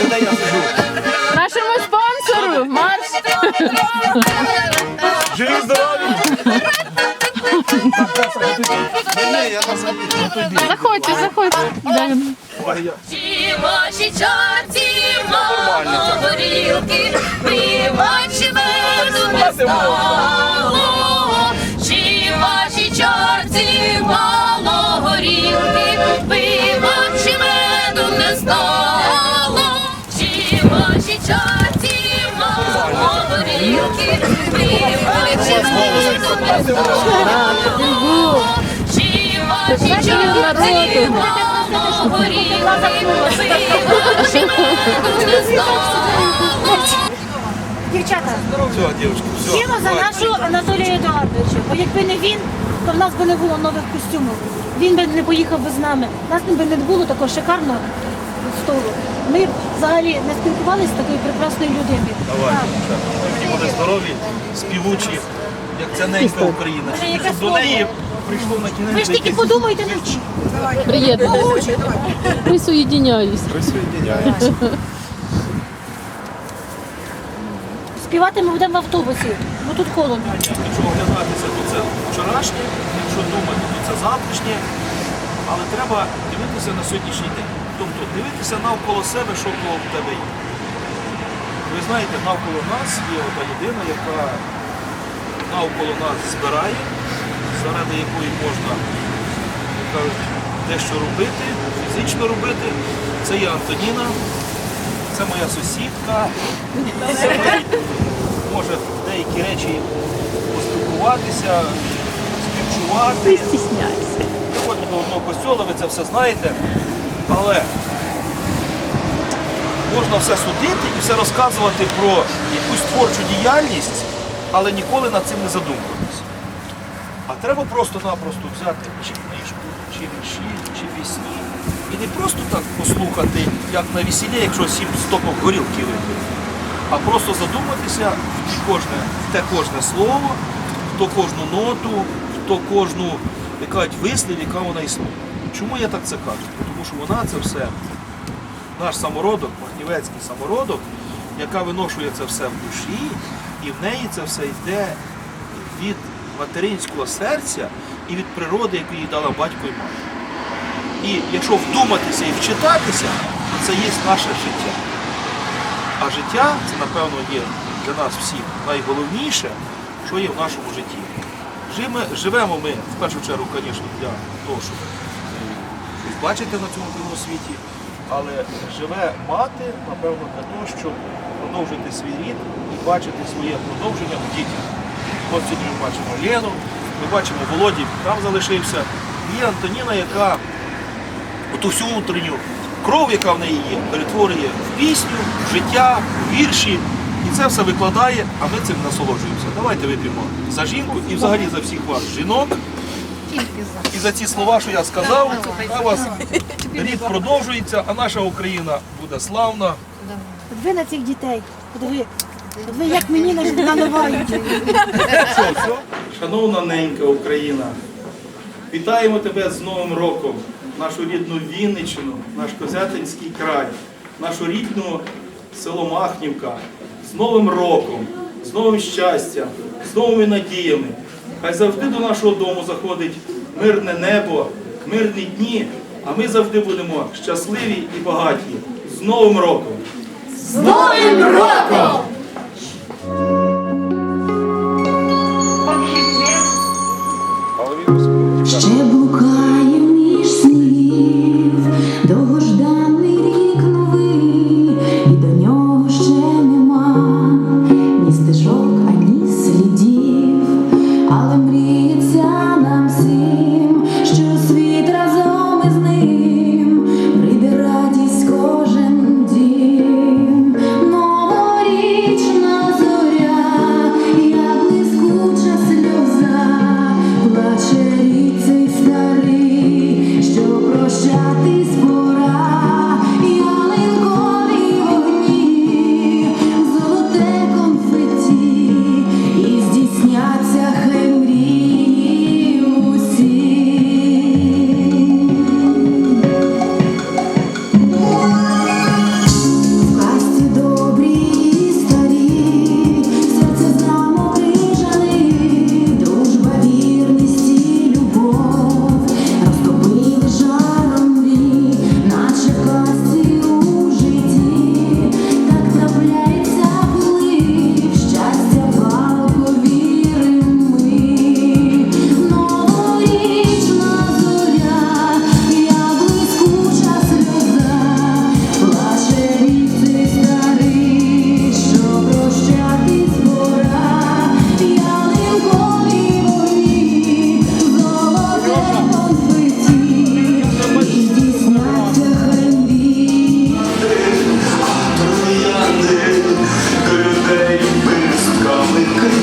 Це де я сижу. Нашому спонсору марш! Живі здорові! Заходьте, заходьте. Дай. Ой, я. Ті ваші чарці, мало горілки, пивачі меду не стало. Чи ваші чарці, мало горілки, пивачі меду не стало. Дівчата, діємо за нашу Анатолія Едуардовича. Бо якби не він, то в нас би не було нових костюмів. Він би не поїхав би з нами. Нас би не було такого шикарного столу. Ми взагалі не спілкувалися з такою прекрасною людиною. Давай. Всі вони здорові, співучі, як ця ненька Україна. Щоб до неї прийшло на кінець. Ви ж тільки якесь- подумайте на вчі. Приєднуйтесь. Присоєдиняюсь. Присоединяємося. Співати ми будемо в автобусі, бо тут холодно. Якщо оглядатися, то це вчорашнє, якщо думати, то це завтрашнє. Але треба дивитися на сьогоднішній день. Тобто дивитися навколо себе, що коло тебе є. Ви знаєте, навколо нас є ота людина, яка навколо нас збирає, заради якої можна, як кажуть, дещо робити, фізично робити. Це є Антоніна, це моя сусідка. Це може деякі речі поспілкуватися, співчувати. Приходимо до одного костьола, ви це все знаєте, але можна все судити і все розказувати про якусь творчу діяльність, але ніколи над цим не задумуватися. А треба просто-напросто взяти чи книжку, чи вірші, чи пісні. І не просто так послухати, як на весіллі, якщо сім стопок горілки випити, а просто задуматися в кожне, в те кожне слово, в то кожну ноту, в то кожну вислів, яка вона існує. Чому я так це кажу? Тому що вона це все, наш самородок, махнівецький самородок, яка виношує це все в душі, і в неї це все йде від материнського серця і від природи, яку їй дала батько і мати. І якщо вдуматися і вчитатися, то це є наше життя. А життя це, напевно, є для нас всіх найголовніше, що є в нашому житті. Живемо, ми в першу чергу, звісно, для того, щоб бачити на цьому білому світі, але живе мати, напевно, для того, щоб продовжити свій рід і бачити своє продовження в дітях. Ось сьогодні ми бачимо Лену, ми бачимо Володі, там залишився. Є Антоніна, яка оту всю внутрішню кров, яка в неї є, перетворює в пісню, в життя, в вірші. І це все викладає, а ми цим насолоджуємося. Давайте вип'ємо за жінку і взагалі за всіх вас жінок. І за ці слова, що я сказав, а у вас рід продовжується, а наша Україна буде славна. Подиви на цих дітей. Подиви. Подиви, як мені на- наливають. Шановна ненька Україна, вітаємо тебе з Новим роком, нашу рідну Вінниччину, наш Козятинський край, нашу рідну село Махнівка. З Новим роком, з новим щастям, з новими надіями. Хай завжди до нашого дому заходить мирне небо, мирні дні, а ми завжди будемо щасливі і багаті. З Новим роком! Ще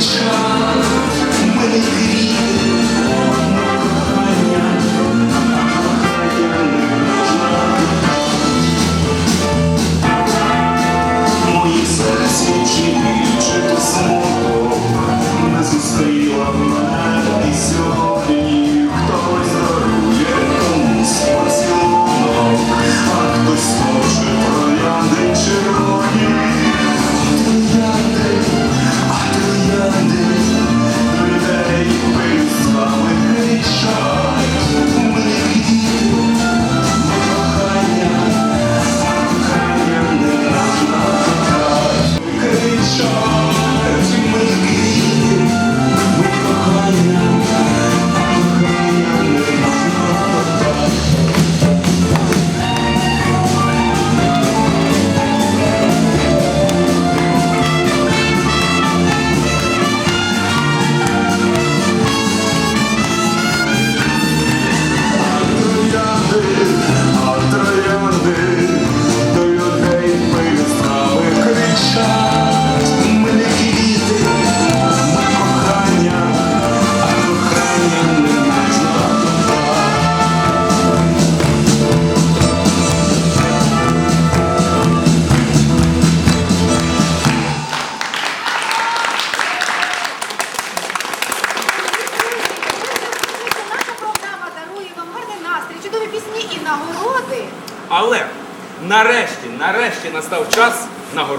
try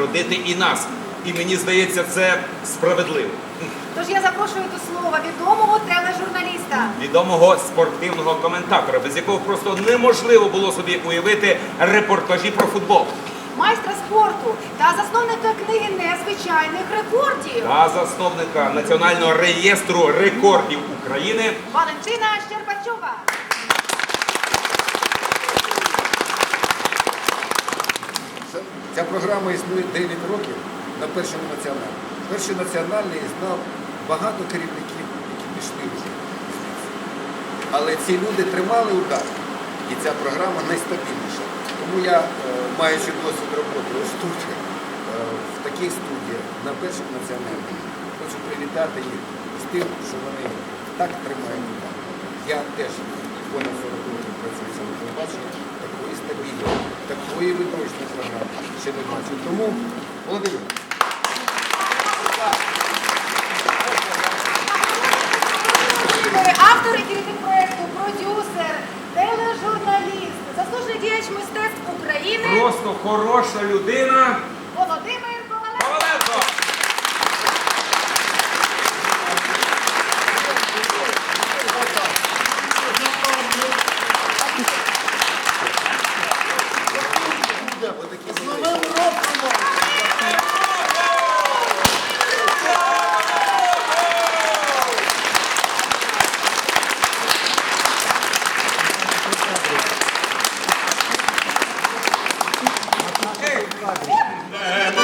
нагородити і нас. І мені здається, це справедливо. Тож я запрошую до слова відомого тележурналіста. Відомого спортивного коментатора, без якого просто неможливо було собі уявити репортажі про футбол. майстра спорту та засновника книги незвичайних рекордів Та засновника Національного реєстру рекордів України Валентина Щербачова. Це- Ця програма існує 9 років на першому національному. Перший національний знав багато керівників, які пішли вже. Але ці люди тримали удар, і ця програма найстабільніша. Тому я, е, маючи досвід роботи ось тут, е, в таких студіях, на першому національному, хочу привітати їх з тим, що вони так тримають удар. Я теж понад 40 років працюю в цьому телебаченні, такої стабільної, такої програми ще не бачив. Тому, Володимир, Автор і керівник проєкту, продюсер, тележурналіст, заслужений діяч мистецтв України просто хороша людина. Amen.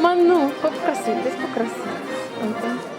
Ману, попроси, десь попроси.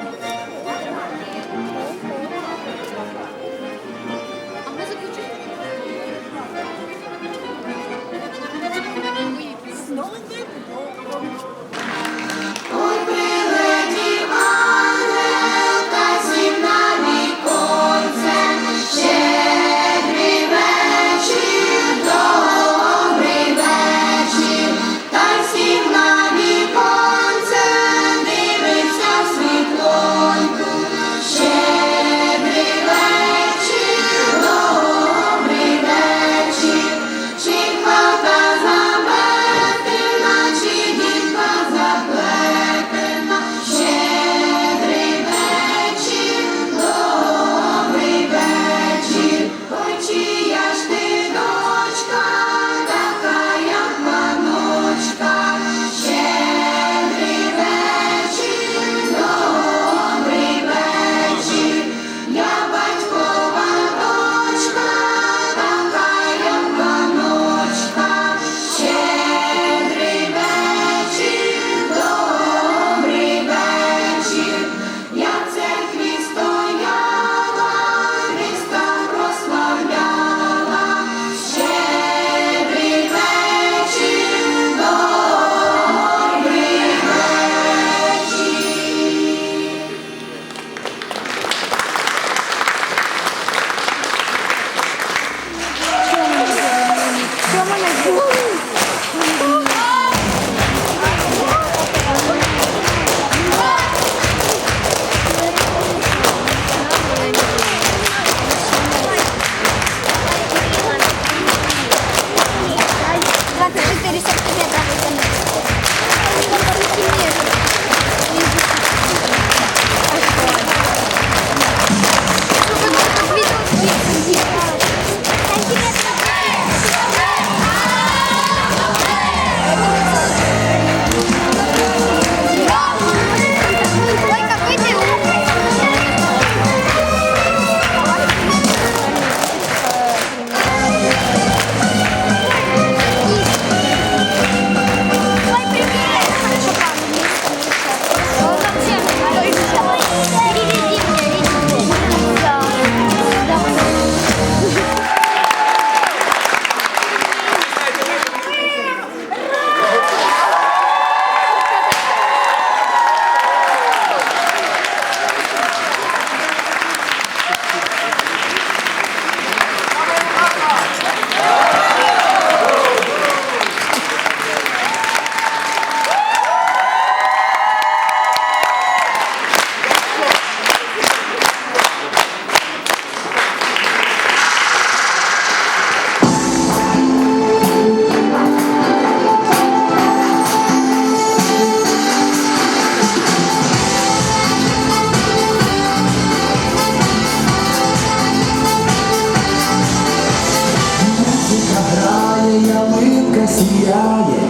yeah, yeah.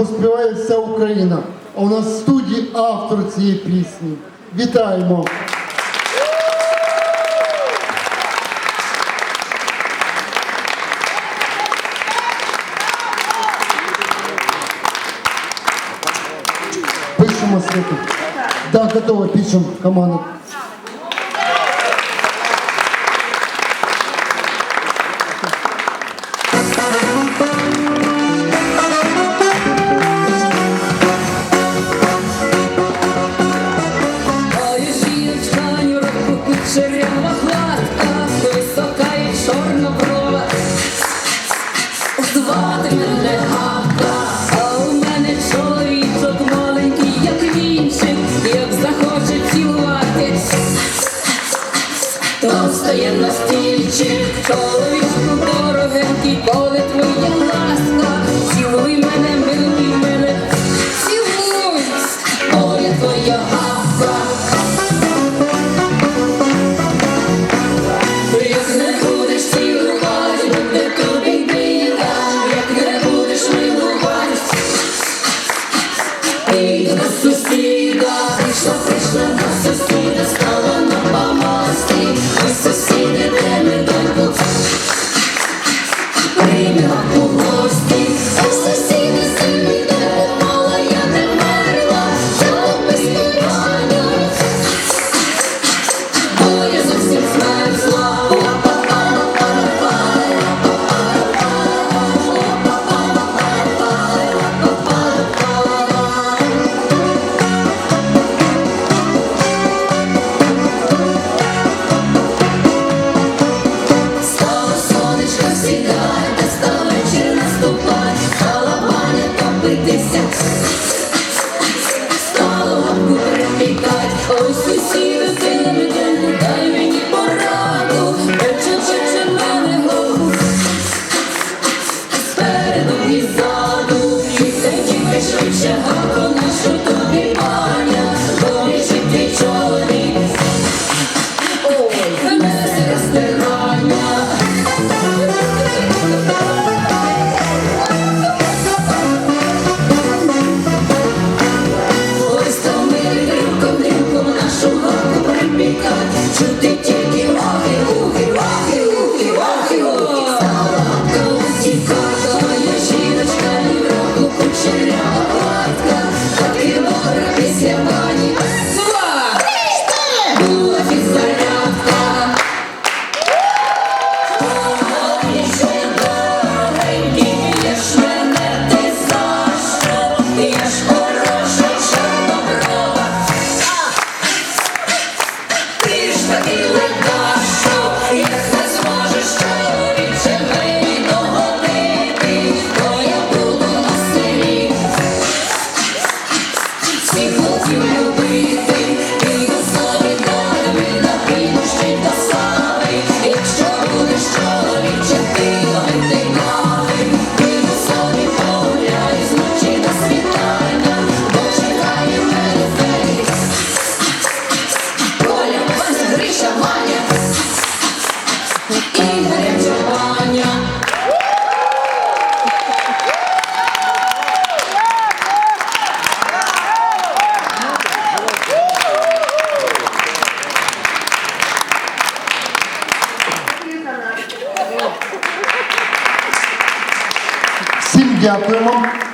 поспіває вся Україна. А у нас в студії автор цієї пісні. Вітаємо! Пишемо святу. Так, да, готова, пишемо команду.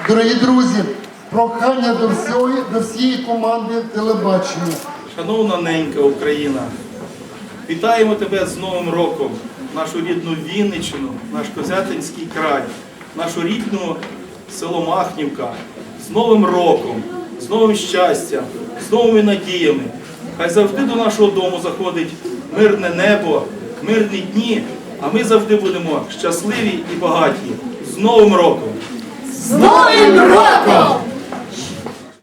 Дорогі друзі, прохання до всієї, до всієї команди телебачення. Шановна ненька Україна, вітаємо тебе з Новим роком, нашу рідну Вінничину, наш Козятинський край, нашу рідну село Махнівка. З Новим роком, з новим щастям, з новими надіями. Хай завжди до нашого дому заходить мирне небо, мирні дні, а ми завжди будемо щасливі і багаті. З Новим роком! з новим роком!